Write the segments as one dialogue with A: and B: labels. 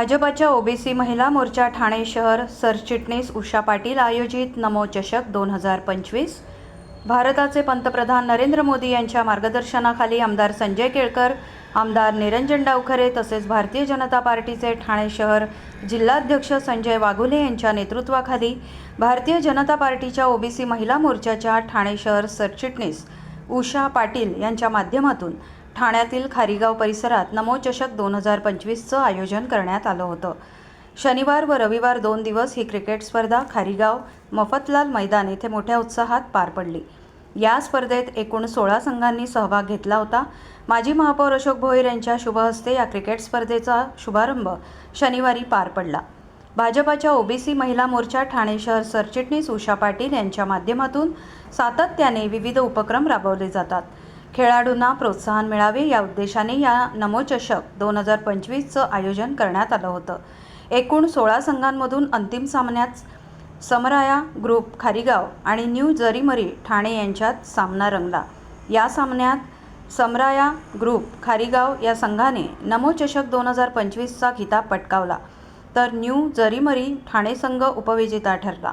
A: भाजपाच्या ओबीसी महिला मोर्चा ठाणे शहर सरचिटणीस उषा पाटील आयोजित नमो चषक दोन हजार पंचवीस. भारताचे पंतप्रधान नरेंद्र मोदी यांच्या मार्गदर्शनाखाली आमदार संजय केळकर आमदार निरंजन डावखरे तसेच भारतीय जनता पार्टीचे ठाणे शहर जिल्हाध्यक्ष संजय वाघुले यांच्या नेतृत्वाखाली भारतीय जनता पार्टीच्या ओबीसी महिला मोर्चाच्या ठाणे शहर सरचिटणीस उषा पाटील यांच्या माध्यमातून ठाण्यातील खारीगाव परिसरात नमोचषक दोन हजार पंचवीसचं आयोजन करण्यात आलं होतं. शनिवार व रविवार दोन दिवस ही क्रिकेट स्पर्धा खारीगाव मफतलाल मैदान येथे मोठ्या उत्साहात पार पडली. या स्पर्धेत एकूण सोळा संघांनी सहभाग घेतला होता. माजी महापौर अशोक भोईर यांच्या शुभहस्ते या क्रिकेट स्पर्धेचा शुभारंभ शनिवारी पार पडला. भाजपाच्या ओबीसी महिला मोर्चा ठाणे शहर सरचिटणीस उषा पाटील यांच्या माध्यमातून सातत्याने विविध उपक्रम राबवले जातात. खेळाडूंना प्रोत्साहन मिळावे या उद्देशाने या नमोचषक दोन हजार पंचवीसचं आयोजन करण्यात आलं होतं. एकूण सोळा संघांमधून अंतिम सामन्यात समराया ग्रुप खारीगाव आणि न्यू जरीमरी ठाणे यांच्यात सामना रंगला. या सामन्यात समराया ग्रुप खारीगाव या संघाने नमोचषक दोन हजार पंचवीसचा खिताब पटकावला तर न्यू जरीमरी ठाणे संघ उपविजेता ठरला.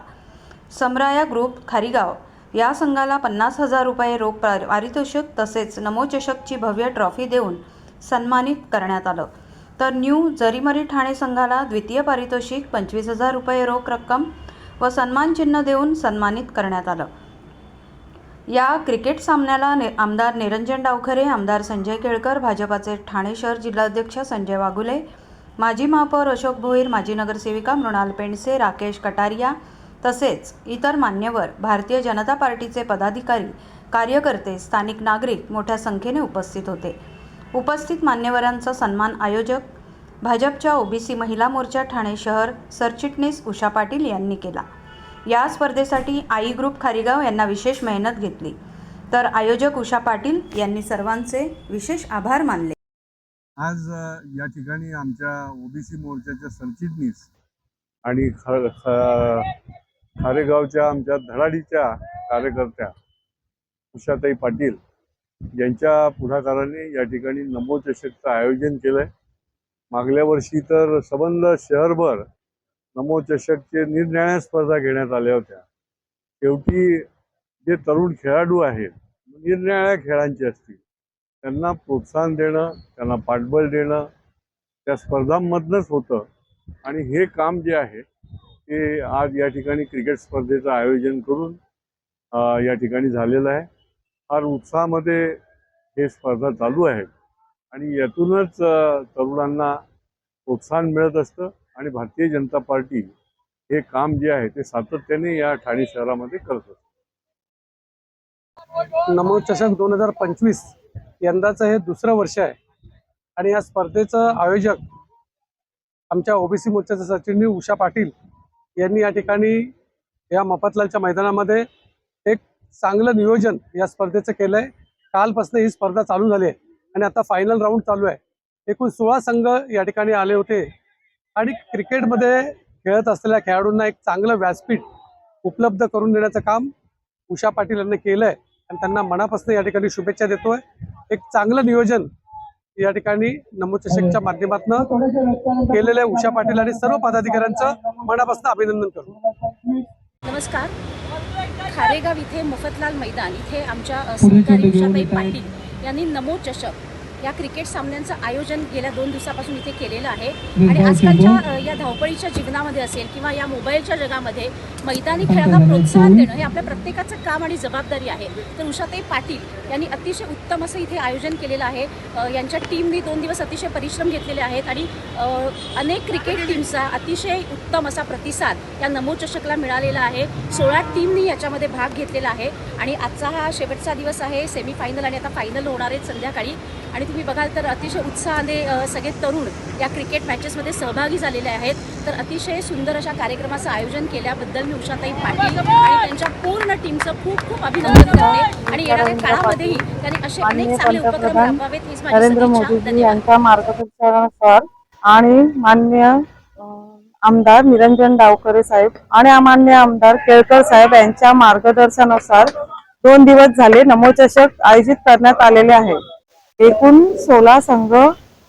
A: समराया ग्रुप खारीगाव या संघाला पन्नास हजार रुपये रोख पार- पारितोषिक तसेच नमोचषकची भव्य ट्रॉफी देऊन सन्मानित करण्यात आलं. तर न्यू जरीमरी ठाणे संघाला द्वितीय पारितोषिक पंचवीस हजार रुपये रोख रक्कम व सन्मानचिन्ह देऊन सन्मानित करण्यात आलं. या क्रिकेट सामन्याला ने आमदार निरंजन डावखरे आमदार संजय केळकर भाजपाचे ठाणे शहर जिल्हाध्यक्ष संजय वाघुले माजी महापौर अशोक भोईर माजी नगरसेविका मृणाल पेंडसे राकेश कटारिया तसेच इतर मान्यवर भारतीय जनता पार्टीचे पदाधिकारी कार्यकर्ते स्थानिक नागरिक मोठ्या संख्येने उपस्थित होते. उपस्थित मान्यवरांचा सन्मान आयोजक भाजपच्या ओबीसी महिला मोर्चा ठाणे शहर सरचिटणीस उषा पाटील यांनी केला. या स्पर्धेसाठी आई ग्रुप खारीगाव यांना विशेष मेहनत घेतली. तर आयोजक उषा पाटील यांनी सर्वांचे विशेष आभार मानले.
B: आज या ठिकाणी आमच्या ओबीसी मोर्चाच्या सरचिटणीस आणि खारेगावच्या आमच्या धडाडीच्या कार्यकर्त्या उषाताई पाटील यांच्या पुढाकाराने या ठिकाणी नमो चषकचं आयोजन आहे मागल्या वर्षी तर सबंध शहरभर नमो चषकचे निरनिराळ्या स्पर्धा घेण्यात आल्या होत्या. शेवटी जे तरुण खेळाडू आहेत निरनिराळ्या खेळांचे असतील त्यांना प्रोत्साहन देणं त्यांना पाठबळ देणं त्या स्पर्धांमधनंच होतं. आणि हे काम जे आहे ते आज या ठिकाणी क्रिकेट स्पर्धेचं आयोजन करून या ठिकाणी झालेलं आहे. फार उत्साहामध्ये हे स्पर्धा चालू आहेत आणि यातूनच तरुणांना प्रोत्साहन मिळत असतं आणि भारतीय जनता पार्टी हे काम जे आहे ते सातत्याने या ठाणे शहरामध्ये करत असते.
C: नमो चषक दोन हजार पंचवीस यंदाचं हे दुसरं वर्ष आहे आणि या स्पर्धेचं आयोजक आमच्या ओबीसी मोर्चाचे सचिव उषा पाटील यांनी या ठिकाणी या मफतलालच्या मैदानामध्ये एक चांगलं नियोजन या स्पर्धेचं केलंय. कालपासून ही स्पर्धा चालू झाली आहे आणि आता फायनल राऊंड चालू आहे. एकूण सोळा संघ या ठिकाणी आले होते. आणि क्रिकेटमध्ये खेळत असलेल्या खेळाडूंना एक चांगलं व्यासपीठ उपलब्ध करून देण्याचं काम उषा पाटील यांनी केलंय. आणि त्यांना मनापासून या ठिकाणी शुभेच्छा देतोय. एक चांगलं नियोजन या ठिकाणी नमो चषकच्या माध्यमातून केलेल्या उषा पाटील आणि सर्व पदाधिकाऱ्यांचं मनापासून अभिनंदन करू.
D: नमस्कार. खारेगाव इथे मफतलाल मैदान इथे आमच्या सहकारी उषाताई पाटील यांनी नमो चषक या क्रिकेट सामन्यांचं आयोजन गेल्या दोन दिवसापासून इथे केलेलं आहे. आणि आजकालच्या या धावपळीच्या जीवनामध्ये असेल किंवा या मोबाईलच्या जगामध्ये मैदानी खेळाला प्रोत्साहन देणं हे आपल्या प्रत्येकाचं काम आणि जबाबदारी आहे. तर उषाताई पाटील यांनी अतिशय उत्तम असं इथे आयोजन केलेलं आहे. यांच्या टीमनी दोन दिवस अतिशय परिश्रम घेतलेले आहेत आणि अनेक क्रिकेट टीमचा अतिशय उत्तम असा प्रतिसाद या नमो चषकला मिळालेला आहे. सोळा टीमनी याच्यामध्ये भाग घेतलेला आहे. आणि आजचा हा शेवटचा दिवस आहे सेमीफायनल आणि आता फायनल होणार आहेत संध्याकाळी. आणि तुम्ही बघाल तर अतिशय उत्साहाने सगळे तरुण या क्रिकेट मॅचेसमध्ये सहभागी झालेले आहेत. तर अतिशय सुंदर अशा कार्यक्रमाचं आयोजन केल्याबद्दल मी उषाताई पाटील आणि त्यांच्या पूर्ण टीमचं खूप खूप अभिनंदन करते. आणि येणाऱ्या काळामध्येही त्यांनी असे अनेक चांगले उपक्रम राबवावेत हीच माझी
E: यांच्या मार्गदर्शनानुसार आणि मान्य आमदार निरंजन डावकरे साहेब आणि अमान्य आमदार केळकर साहेब यांच्या मार्गदर्शनानुसार दोन दिवस झाले नमो चषक आयोजित करण्यात आलेले आहे. एकूण सोळा संघ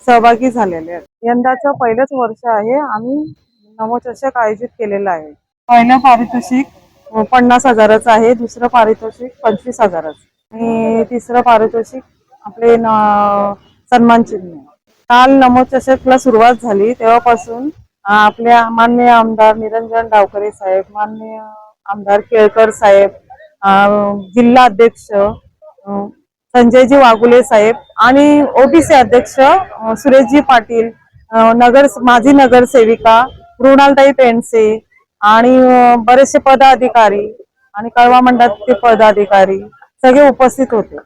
E: सहभागी झालेले आहेत. यंदाचं पहिलंच वर्ष आहे आम्ही नवचषक आयोजित केलेलं आहे. पहिलं पारितोषिक पन्नास हजाराचं आहे. दुसरं पारितोषिक पंचवीस हजाराचं. आणि तिसरं पारितोषिक आपले सन्मान चिन्ह. काल नमोचषकला सुरुवात झाली. तेव्हापासून आपल्या मान्य आमदार निरंजन डावकरे साहेब मान्य आमदार केळकर साहेब जिल्हा अध्यक्ष संजयजी वाघुले साहेब आणि ओबीसी अध्यक्ष सुरेशजी पाटील नगर माजी नगरसेविका मृणालताई पेंडसे आणि बरेचसे पदाधिकारी आणि कळवा मंडळाचे पदाधिकारी सगळे उपस्थित होते.